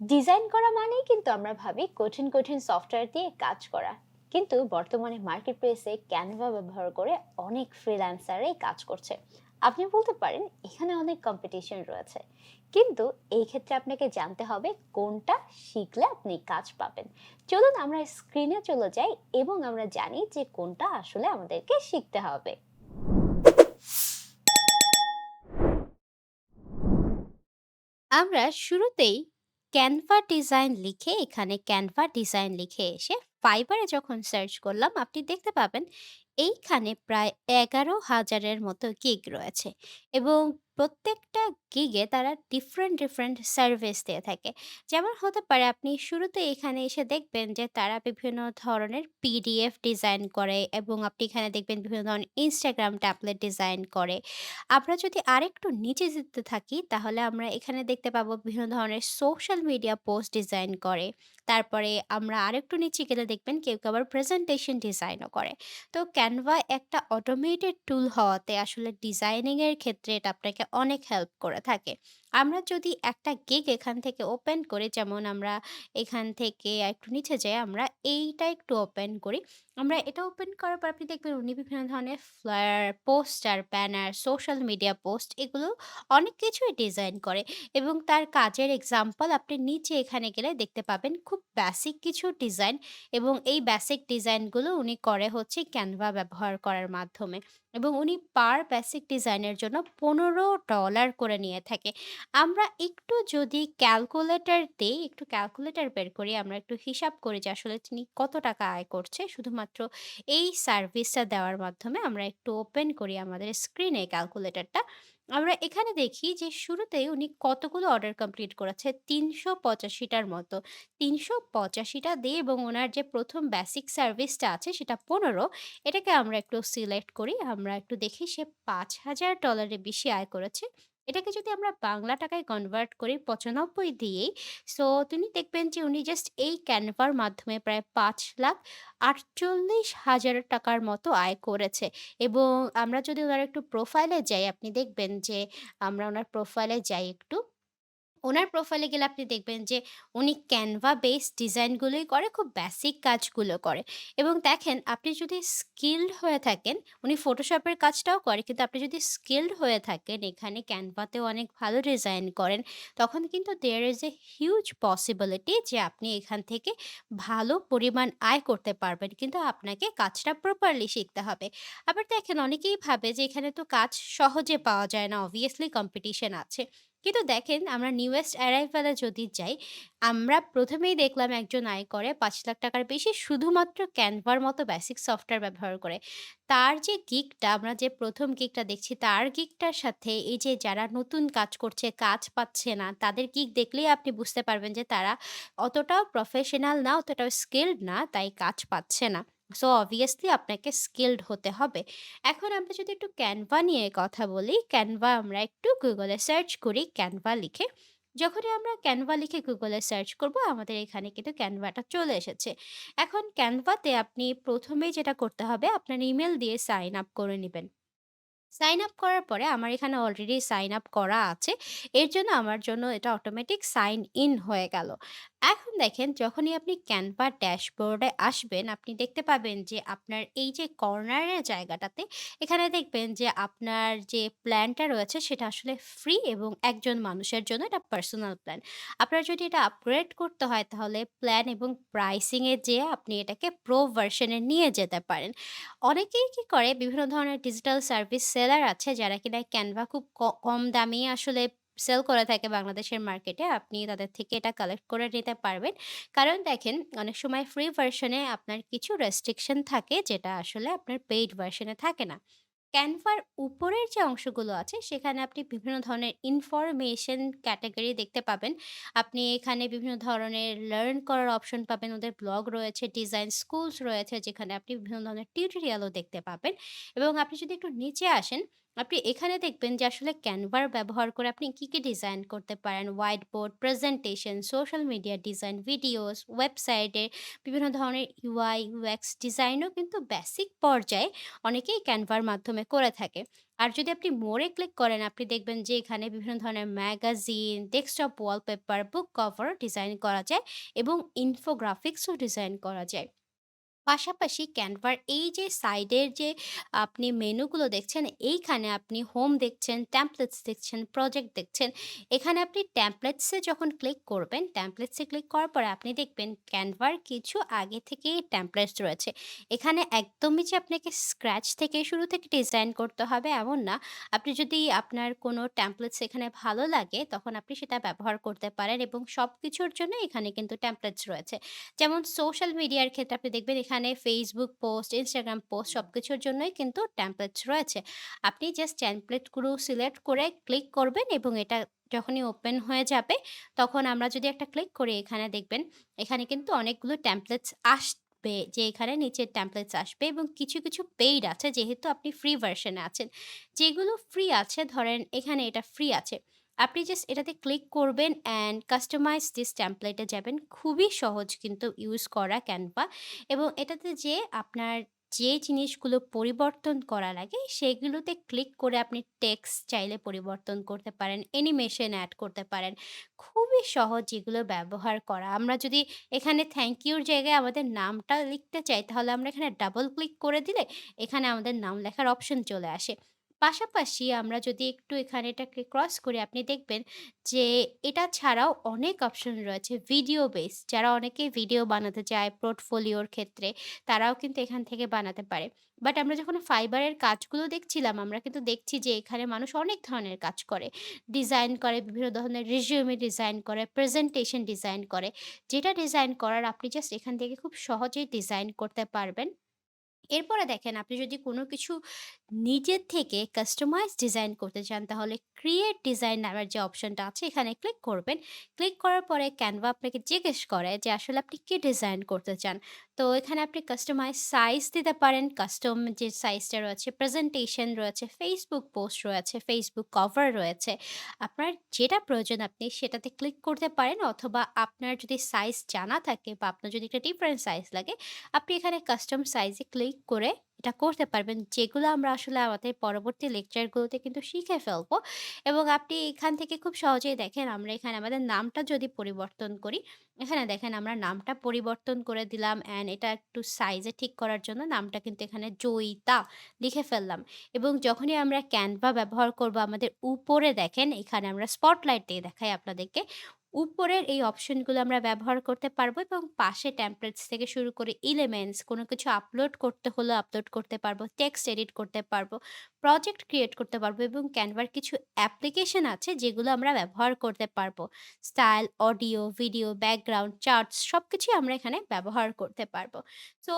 Design করা মানেই কিন্তু আমরা ভাবি কঠিন কঠিন সফটওয়্যার দিয়ে কাজ করা। কিন্তু বর্তমানে মার্কেট প্লেসে ক্যানভা ব্যবহার করে অনেক ফ্রিল্যান্সারই কাজ করছে। আপনি বলতে পারেন, এখানে অনেক কম্পিটিশন রয়েছে। কিন্তু এই ক্ষেত্রে আপনাকে জানতে হবে কোনটা শিখলে আপনি কাজ পাবেন। চলুন আমরা স্ক্রিনে চলে যাই এবং আমরা জানি যে কোনটা আসলে আমাদেরকে শিখতে হবে। আমরা শুরুতেই ক্যানভা ডিজাইন লিখে এখানে ক্যানভা ডিজাইন লিখে এসে ফাইবারে যখন সার্চ করলাম, আপনি দেখতে পাবেন এইখানে প্রায় এগারো হাজারের মতো গিগ রয়েছে। এবং প্রত্যেকটা গিগে তারা ডিফারেন্ট ডিফারেন্ট সার্ভিস দিয়ে থাকে। যেমন হতে পারে আপনি শুরুতে এখানে এসে দেখবেন যে তারা বিভিন্ন ধরনের পিডিএফ ডিজাইন করে এবং আপনি এখানে দেখবেন বিভিন্ন ধরনের ইনস্টাগ্রাম ট্যাবলেট ডিজাইন করে। আমরা যদি আরেকটু নিচে যেতে থাকি, তাহলে আমরা এখানে দেখতে পাবো বিভিন্ন ধরনের সোশ্যাল মিডিয়া পোস্ট ডিজাইন করে। তারপরে আমরা আরেকটু নিচে গেলে দেখবেন কেউ কেউ আবার প্রেজেন্টেশন ডিজাইনও করে। তো ক্যানভা একটা অটোমেটেড টুল হওয়াতে আসলে ডিজাইনিংয়ের ক্ষেত্রে এটা আপনাকে অনেক হেল্প করে থাকে। আমরা যদি একটা গিগ এখান থেকে ওপেন করি, যেমন আমরা এখান থেকে একটু নিচে যাই, আমরা এইটা একটু ওপেন করি। আমরা এটা ওপেন করার পর আপনি দেখবেন উনি বিভিন্ন ধরনের flyer poster banner social media post এগুলো অনেক কিছুই ডিজাইন করে এবং তার কাজের এক্সাম্পল আপনি নিচে এখানে গেলে দেখতে পাবেন খুব বেসিক কিছু ডিজাইন এবং এই বেসিক ডিজাইনগুলো উনি করে হচ্ছে ক্যানভা ব্যবহার করার মাধ্যমে। এবং উনি পার বেসিক ডিজাইনের জন্য পনেরো ডলার করে নিয়ে থাকে। আমরা একটু যদি ক্যালকুলেটার দিই, একটু ক্যালকুলেটর বের করি, আমরা একটু হিসাব করি যে আসলে তিনি কত টাকা আয় করছে। শুধুমাত্র এই সার্ভিসটা দেওয়ার মাধ্যমে আমরা একটু ওপেন করি আমাদের স্ক্রিনে ক্যালকুলেটরটা আমরা এখানে দেখি যে শুরুতেই উনি কতগুলো অর্ডার কমপ্লিট করেছে? তিনশো পঁচাশিটার মতো। তিনশো পঁচাশিটা দিয়ে এবং ওনার যে, প্রথম বেসিক সার্ভিসটা আছে সেটা পনেরো। এটাকে আমরা একটু সিলেক্ট করি। আমরা একটু দেখি সে পাঁচ হাজার ডলারের বেশি আয় করেছে। এটাকে যদি আমরা বাংলা টাকায় কনভার্ট করি পঁচানব্বই দিয়ে সো তিনি দেখবেন যে উনি জাস্ট এই ক্যানভার মাধ্যমে প্রায় পাঁচ লাখ আটচল্লিশ হাজার টাকার মতো আয় করেছে। এবং আমরা যদি ওনার একটু প্রোফাইলে যাই, আপনি দেখবেন যে আমরা ওনার প্রোফাইলে যাই একটু ওনার প্রোফাইলে গেলে আপনি দেখবেন যে উনি ক্যানভা বেসড ডিজাইনগুলোই করে, খুব বেসিক কাজগুলো করে। এবং দেখেন আপনি যদি স্কিল্ড হয়ে থাকেন, উনি ফটোশপের কাজটাও করে। কিন্তু আপনি যদি স্কিল্ড হয়ে থাকেন, এখানে ক্যানভাতেও অনেক ভালো ডিজাইন করেন, তখন কিন্তু there is a huge possibility যে আপনি এখান থেকে ভালো পরিমাণ আয় করতে পারবেন। কিন্তু আপনাকে কাজটা প্রপারলি শিখতে হবে। আবার দেখেন অনেকেই ভাবে যে এখানে তো কাজ সহজে পাওয়া যায় না, অবভিয়াসলি কম্পিটিশন আছে। কিন্তু দেখেন আমরা নিউয়েস্ট অ্যারাইভাল যদি যাই, আমরা প্রথমেই দেখলাম একজন আয় করে পাঁচ লাখ টাকার বেশি শুধুমাত্র ক্যানভার মতো বেসিক সফটওয়্যার ব্যবহার করে। তার যে গিগটা আমরা যে ১ম গিগটা দেখছি তার গিকটার সাথে এই যে যারা নতুন কাজ করছে, কাজ পাচ্ছে না, তাদের গিগ দেখলেই আপনি বুঝতে পারবেন যে তারা অতটাও প্রফেশনাল না, অতটাও স্কিল্ড না, তাই কাজ পাচ্ছে না। সো অবভিয়াসলি আপনাকে স্কিলড হতে হবে। এখন আমরা যদি একটু ক্যানভা নিয়ে কথা বলি, ক্যানভা আমরা একটু গুগলে সার্চ করি ক্যানভা লিখে। যখনই আমরা ক্যানভা লিখে গুগলে সার্চ করব আমাদের এখানে কিন্তু ক্যানভাটা চলে এসেছে। এখন ক্যানভাতে আপনি ১ম এই যেটা করতে হবে আপনার ইমেল দিয়ে সাইন আপ করে নেবেন সাইন আপ করার পরে আমার এখানে অলরেডি সাইন আপ করা আছে। এর জন্য আমার জন্য এটা অটোমেটিক সাইন ইন হয়ে গেল। এখন দেখেন যখনই আপনি ক্যানভা ড্যাশবোর্ডে আসবেন, আপনি দেখতে পাবেন যে আপনার এই যে কর্নারের জায়গাটাতে এখানে দেখবেন যে আপনার যে প্ল্যানটা রয়েছে সেটা আসলে ফ্রি এবং একজন মানুষের জন্য এটা পার্সোনাল প্ল্যান। আপনার যদি এটা আপগ্রেড করতে হয় তাহলে প্ল্যান এবং প্রাইসিংয়ে যেয়ে আপনি এটাকে প্রো ভার্শন এ নিয়ে যেতে পারেন। অনেকেই কি করে বিভিন্ন ধরনের ডিজিটাল সার্ভিস সেলার আছে যারা কিনা ক্যানভা খুব কম দামেই আসলে সেল করে থাকে বাংলাদেশের মার্কেটে। আপনি তাদের থেকে এটা কালেক্ট করে নিতে পারবেন। কারণ দেখেন অনেক সময় ফ্রি ভার্শন এ আপনার কিছু রেস্ট্রিকশন থাকে যেটা আসলে আপনার পেইড ভার্শন এ থাকে না। ক্যানভার উপরের যে অংশগুলো আছে সেখানে আপনি বিভিন্ন ধরনের ইনফরমেশন ক্যাটাগরি দেখতে পাবেন। আপনি এখানে বিভিন্ন ধরনের লার্ন করার অপশন পাবেন। ওদের ব্লগ রয়েছে, ডিজাইন স্কুলস রয়েছে যেখানে আপনি বিভিন্ন ধরনের টিউটোরিয়ালও দেখতে পাবেন। এবং আপনি যদি একটু নিচে আসেন, আপনি এখানে দেখবেন যে আসলে ক্যানভার ব্যবহার করে আপনি কি, কি ডিজাইন করতে পারেন। White board, presentation, social media design, videos, ওয়েবসাইটে বিভিন্ন ধরনের UI, UX ডিজাইনও কিন্তু বেসিক পর্যায়ে অনেকেই ক্যানভার মাধ্যমে করে থাকে। আর যদি আপনি মোড়ে ক্লিক করেন আপনি দেখবেন যে এখানে বিভিন্ন ধরনের magazine, desktop wallpaper, book cover design করা যায় এবং ইনফোগ্রাফিক্সও ডিজাইন করা যায়। পাশাপাশি ক্যানভার এই যে সাইডের যে আপনি মেনুগুলো দেখছেন, এইখানে আপনি হোম দেখছেন, টেমপ্লেটস দেখছেন, প্রজেক্ট দেখছেন। এখানে আপনি টেমপ্লেটস এ যখন ক্লিক করবেন, টেমপ্লেটস এ ক্লিক করার পরে আপনি দেখবেন ক্যানভার কিছু আগে থেকেই টেমপ্লেটস রয়েছে। এখানে একদমই যে আপনাকে স্ক্র্যাচ থেকে শুরু থেকে ডিজাইন করতে হবে এমন না। আপনি যদি আপনার কোনো টেমপ্লেটস এখানে ভালো লাগে তখন আপনি সেটা ব্যবহার করতে পারেন এবং সব কিছুর জন্য এখানে কিন্তু টেমপ্লেটস রয়েছে। যেমন সোশ্যাল মিডিয়ার ক্ষেত্রে আপনি দেখবেন এখানে ফেসবুক পোস্ট, ইনস্টাগ্রাম পোস্ট সব কিছুর জন্যই কিন্তু টেমপ্লেটস রয়েছে। আপনি জাস্ট টেমপ্লেটগুলো সিলেক্ট করে ক্লিক করবেন এবং এটা যখনই ওপেন হয়ে যাবে, তখন আমরা যদি একটা ক্লিক করি এখানে দেখবেন, এখানে কিন্তু অনেকগুলো টেমপ্লেটস আসবে যে এখানে নিচে টেমপ্লেটস আসবে এবং কিছু, কিছু পেইড আছে যেহেতু আপনি ফ্রি ভার্সনে আছেন। যেগুলো ফ্রি আছে ধরেন এখানে এটা ফ্রি আছে। আপনি জাস্ট এটাতে ক্লিক করবেন অ্যান্ড কাস্টমাইজ দিস টেমপ্লেট এ যাবেন। খুবই সহজ কিন্তু ইউজ করা ক্যানভা এবং এটাতে যেয়ে আপনার যে জিনিসগুলো পরিবর্তন করা লাগে সেগুলোতে ক্লিক করে আপনি টেক্সট চাইলে পরিবর্তন করতে পারেন, অ্যানিমেশন অ্যাড করতে পারেন। খুবই সহজ এগুলো ব্যবহার করা। আমরা যদি এখানে থ্যাংক ইউর জায়গায় আমাদের নামটা লিখতে চাই তাহলে আমরা এখানে ডাবল ক্লিক করে দিলে এখানে আমাদের নাম লেখার অপশন চলে আসে। পাশাপাশি আমরা যদি একটু এখানে এটাকে ক্রস করি আপনি দেখবেন যে এটা ছাড়াও অনেক অপশন রয়েছে ভিডিও বেস যারা অনেকেই ভিডিও বানাতে চায় পোর্টফোলিওর ক্ষেত্রে তারাও কিন্তু এখান থেকে বানাতে পারে। বাট আমরা যখন ফাইবারের কাজগুলো দেখছিলাম আমরা কিন্তু দেখছি যে এখানে মানুষ অনেক ধরনের কাজ করে। ডিজাইন করে, বিভিন্ন ধরনের রিজিউমে ডিজাইন করে, প্রেজেন্টেশন ডিজাইন করে। যেটা ডিজাইন করার আপনি জাস্ট এখান থেকে খুব সহজেই ডিজাইন করতে পারবেন। এরপরে দেখেন, আপনি যদি কোনো কিছু নিজের থেকে কাস্টমাইজ ডিজাইন করতে চান, তাহলে ক্রিয়েট ডিজাইন নামের যে অপশনটা আছে, এখানে ক্লিক করবেন। ক্লিক করার পরে ক্যানভা আপনাকে জিজ্ঞেস করে যে, আসলে আপনি কি ডিজাইন করতে চান। তো এখানে আপনি কাস্টমাইজ সাইজ দিতে পারেন। কাস্টম যে সাইজটা রয়েছে, প্রেজেন্টেশন রয়েছে, ফেসবুক পোস্ট রয়েছে, ফেসবুক কভার রয়েছে। আপনার যেটা প্রয়োজন আপনি সেটাতে ক্লিক করতে পারেন অথবা আপনার যদি সাইজ জানা থাকে বা আপনার যদি একটা ডিফারেন্ট সাইজ লাগে আপনি এখানে কাস্টম সাইজে ক্লিক করে এটা করতে পারবেন। যেগুলো আমরা আসলে আমাদের পরবর্তী লেকচারগুলোতে কিন্তু শিখে ফেলব এবং আপনি এখান থেকে খুব সহজেই দেখেন আমরা এখানে আমাদের নামটা যদি পরিবর্তন করি, এখানে দেখেন আমরা নামটা পরিবর্তন করে দিলাম অ্যান্ড এটা একটু সাইজে ঠিক করার জন্য নামটা কিন্তু এখানে জয়িতা লিখে ফেললাম এবং যখনই আমরা ক্যানভা ব্যবহার করব আমাদের উপরে দেখেন এখানে আমরা স্পটলাইট দিয়ে দেখাই আপনাদেরকে। উপরের এই অপশনগুলো আমরা ব্যবহার করতে পারব এবং পাশে টেমপ্লেটস থেকে শুরু করে এলিমেন্টস কোনো কিছু আপলোড করতে হলেও আপলোড করতে পারব, টেক্সট এডিট করতে পারব, প্রজেক্ট ক্রিয়েট করতে পারব এবং ক্যানভার কিছু অ্যাপ্লিকেশন আছে যেগুলো আমরা ব্যবহার করতে পারব। Style, audio, video, background, charts সব কিছুই আমরা এখানে ব্যবহার করতে পারব। সো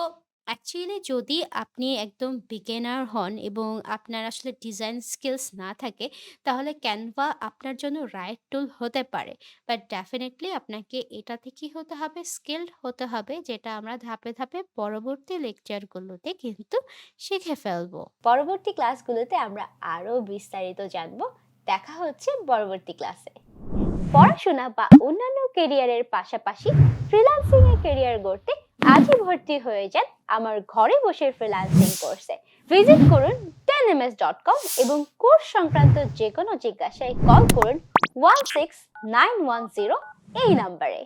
অ্যাকচুয়ালি যদি আপনি একদম বিগিনার হন এবং আপনার আসলে ডিজাইন স্কিলস না থাকে তাহলে ক্যানভা আপনার জন্য রাইট টুল হতে পারে। বাট ডেফিনেটলি আপনাকে এটাতে কি হতে হবে? স্কিলড হতে হবে যেটা আমরা ধাপে, ধাপে পরবর্তী লেকচারগুলোতে কিন্তু শিখে ফেলব। পরবর্তী ক্লাসগুলোতে আমরা আরও বিস্তারিত জানব দেখা হচ্ছে পরবর্তী ক্লাসে পড়াশোনা বা অন্যান্য কেরিয়ারের পাশাপাশি ফ্রিল্যান্সিং কেরিয়ার গড়তে আজই ভর্তি হয়ে যান আমার ঘরে বসে ফ্রিল্যান্সিং কোর্সে ভিজিট করুন টেনএমএস ডট কম এবং কোর্স সংক্রান্ত যে কোনো জিজ্ঞাসায় কল করুন one six nine one zero এই নাম্বারে